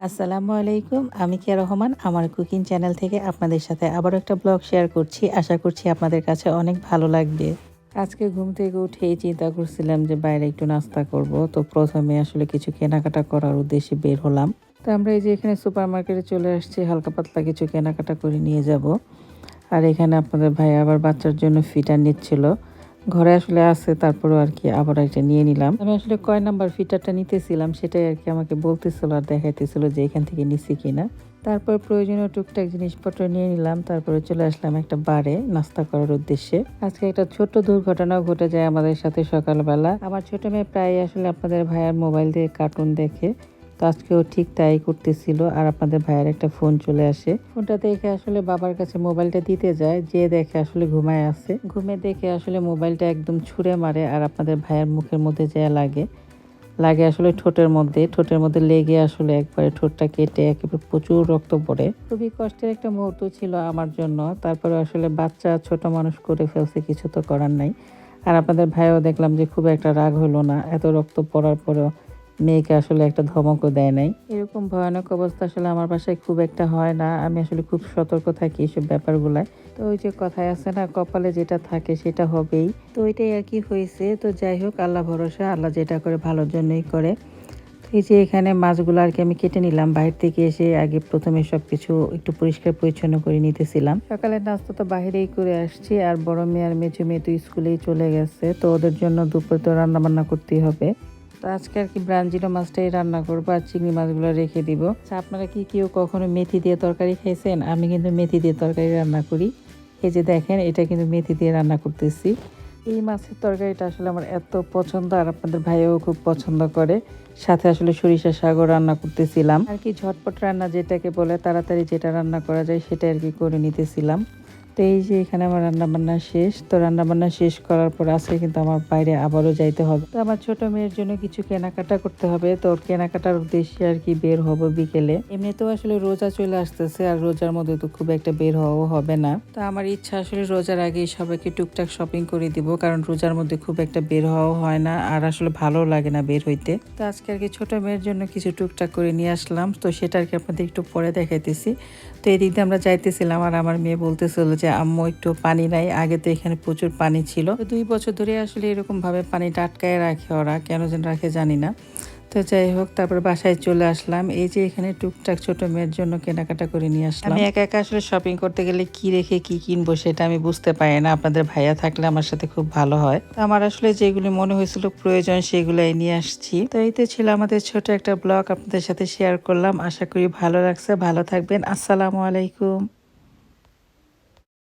আসসালামু আলাইকুম, আমি কিয়া রহমান। আমার কুকিং চ্যানেল থেকে আপনাদের সাথে আবারও একটা ব্লগ শেয়ার করছি। আশা করছি আপনাদের কাছে অনেক ভালো লাগবে। আজকে ঘুম থেকে উঠেই চিন্তা করছিলাম যে বাইরে একটু নাস্তা করব। তো প্রথমে আসলে কিছু কেনাকাটা করার উদ্দেশ্যে বের হলাম। তো আমরা এই যে এখানে সুপার মার্কেটে চলে আসছি, হালকা পাতলা কিছু কেনাকাটা করে নিয়ে যাব। আর এখানে আপনাদের ভাই আবার বাচ্চার জন্য ফিটার নিচ্ছিল। ঘরে আসলে আছে, তারপরেও আর কি আবার একটা নিয়ে নিলাম। আমি আসলে কয় নাম্বার ফিটারটা নিতেছিলাম, সেটাই আর কি আমাকে বলতেছিল আর দেখাইতেছিল যে এখান থেকে নিছি কিনা। তারপর প্রয়োজনীয় টুকটাক জিনিসপত্র নিয়ে নিলাম, তারপরে চলে আসলাম একটা বারে নাস্তা করার উদ্দেশ্যে। আজকে একটা ছোট্ট দুর্ঘটনাও ঘটে যায় আমাদের সাথে সকালবেলা। আমার ছোট মেয়ে প্রায় আসলে আপনাদের ভাইয়ার মোবাইল দিয়ে কার্টুন দেখে। তো আজকেও ঠিক তাই করতেছিল। আর আপনাদের ভাইয়ের একটা ফোন চলে আসে। ফোনটা দেখে আসলে বাবার কাছে মোবাইলটা দিতে যায়। যে দেখে আসলে ঘুমায় আছে। ঘুমে দেখে আসলে মোবাইলটা একদম ছুঁড়ে মারে আর আপনাদের ভাইয়ের মুখের মধ্যে যা লাগে। লাগে আসলে ঠোঁটের মধ্যে। ঠোঁটের মধ্যে লেগে আসলে একবারে ঠোঁটটা কেটে একেবারে প্রচুর রক্ত পড়ে। খুবই কষ্টের একটা মুহূর্ত ছিল আমার জন্য। তারপরে আসলে বাচ্চা, ছোট মানুষ করে ফেলছে, কিছু তো করার নাই। আর আপনাদের ভাইও দেখলাম যে খুব একটা রাগ হলো না। এত রক্ত পড়ার পরেও মেয়েকে আসলে একটা ধমকও দেয় নাই। এরকম ভয়ানক অবস্থা আসলে আমার বাসায় খুব একটা হয় না। আমি আসলে খুব সতর্ক থাকি এইসব ব্যাপারগুলায়। তো ওই যে কথায় আছে না, কপালে যেটা থাকে সেটা হবেই। তো ওইটাই আর কি হয়েছে। তো যাই হোক, আল্লাহ ভরসা, আল্লাহ যেটা করে ভালোর জন্যই করে। এই যে এখানে মাছগুলো আর কি আমি কেটে নিলাম। বাইরে থেকে এসে আগে প্রথমে সব কিছু একটু পরিষ্কার পরিচ্ছন্ন করে নিতেছিলাম। সকালের নাস্তা তো বাইরেই করে আসছি। আর বড় মেয়ে আর মেজো মেয়ে তো স্কুলেই চলে গেছে। তো ওদের জন্য দুপুরে তো রান্না বান্না করতেই হবে। তো আজকে আর কি ব্রাঞ্জিলো মাছটাই রান্না করব আর চিংড়ি মাছগুলো রেখে দিব। আচ্ছা আপনারা কি কেউ কখনো মেথি দিয়ে তরকারি খেয়েছেন? আমি কিন্তু মেথি দিয়ে তরকারি রান্না করি। এই যে দেখেন, এটা কিন্তু মেথি দিয়ে রান্না করতেছি। এই মাছের তরকারিটা আসলে আমার এত পছন্দ আর আপনাদের ভাইও খুব পছন্দ করে। সাথে আসলে সরিষা শাকও রান্না করতেছিলাম। আর কি ঝটপট রান্না যেটাকে বলে তাড়াতাড়ি যেটা রান্না করা যায় সেটা আর কি করে নিতেছিলাম। তো এই যে এখানে আমার রান্না বান্না শেষ, তো রান্না বান্না শেষ করার পর আজকে কিন্তু আমার বাইরে আবারও যাইতে হবে। তো আমার ছোট মেয়ের জন্য কিছু কেনাকাটা করতে হবে, তো ওর কেনাকাটার উদ্দেশ্যে আর কি বের হব বিকেলে। এমনিতেও আসলে রোজা চলে আসতেছে আর রোজার মধ্যে তো খুব একটা বের হওয়া হবে না। তো আমার ইচ্ছা আসলে রোজার আগেই সবাইকে টুকটাক শপিং করে দিব, কারণ রোজার মধ্যে খুব একটা বের হওয়া হয় না আর আসলে ভালো লাগে না বের হইতে। তো আজকে আর কি ছোট মেয়ের জন্য কিছু টুকটাক করে নিয়ে আসলাম, তো সেটা আর কি আপনাদের একটু পরে দেখাইতেছি। তো এদিক দিয়ে আমরা যাইতেছিলাম আর আমার মেয়ে বলতেছিল যে আম্মু একটু পানি নাই আগে তো এখানে প্রচুর পানি ছিল। দুই বছর ধরে আসলে এরকম ভাবে পানিটা আটকায় রাখে ওরা। কেন যেন রাখে জানি না। তো যাই হোক, তারপর বাসায় চলে আসলাম। এই যে এখানে টুকটাক ছোট মেয়ের জন্য কেনাকাটা করে নিয়ে আসলাম। আমি একা একা আসলে শপিং করতে গেলে কি রেখে কি কিনবো সেটা আমি বুঝতে পারি না। আপনাদের ভাইয়া থাকলে আমার সাথে খুব ভালো হয়। তো আমার আসলে যেগুলি মনে হয়েছিল প্রয়োজন সেগুলাই নিয়ে আসছি। তো এই তো ছিল আমাদের ছোট একটা ব্লগ। আপনাদের সাথে শেয়ার করলাম। আশা করি ভালো লাগছে। ভালো থাকবেন। আসসালামু আলাইকুম।